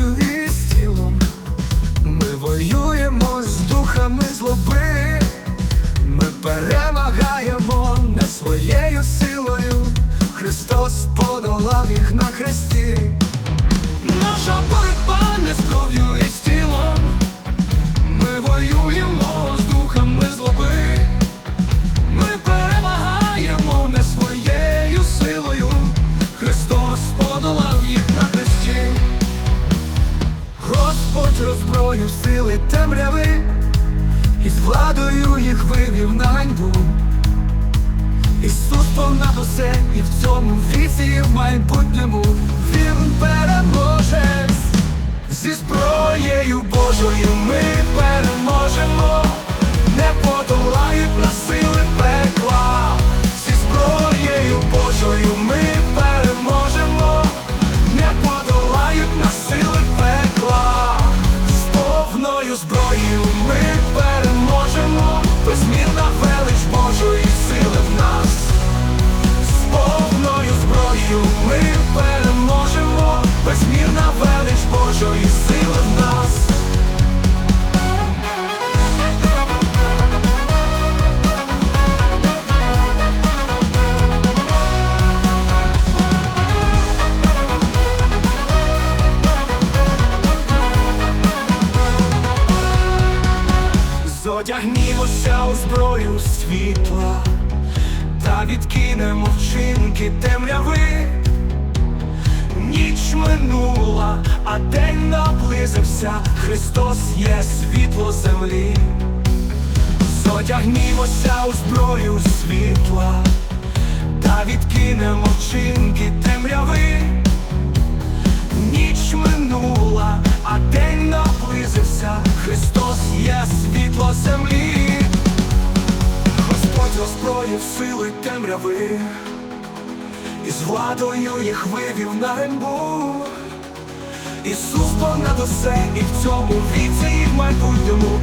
кров'ю і з тілом. Ми воюємо з духами злоби. Ми перемагаємо не своєю силою. Христос подолав їх на хресті. Наша боротьба не з кров'ю владою їх вивів на ганьбу. Ісус понад усе і в цьому віці, і в майбутньому Він Зодягнімося у зброю світла та відкинемо вчинки темряви. Ніч минула, а день наблизився, Христос є світло землі. Зодягнімося у зброю світла та відкинемо вчинки темряви. Ніч минула, а день сили темряви, і з владою їх вивів на ганьбу. Ісус понад усе і в цьому віці, і в майбутньому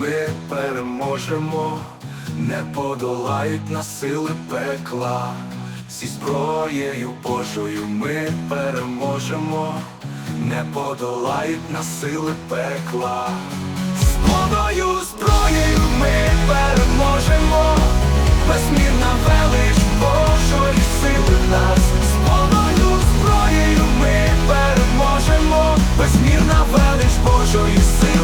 Ми переможемо, не подолають нас сили пекла. Зі зброєю Божою ми переможемо, не подолають нас сили пекла. З Божою зброєю ми переможемо, безмірна велич Божої сили в нас, з Божою зброєю ми переможемо, безмірна велич Божої сили.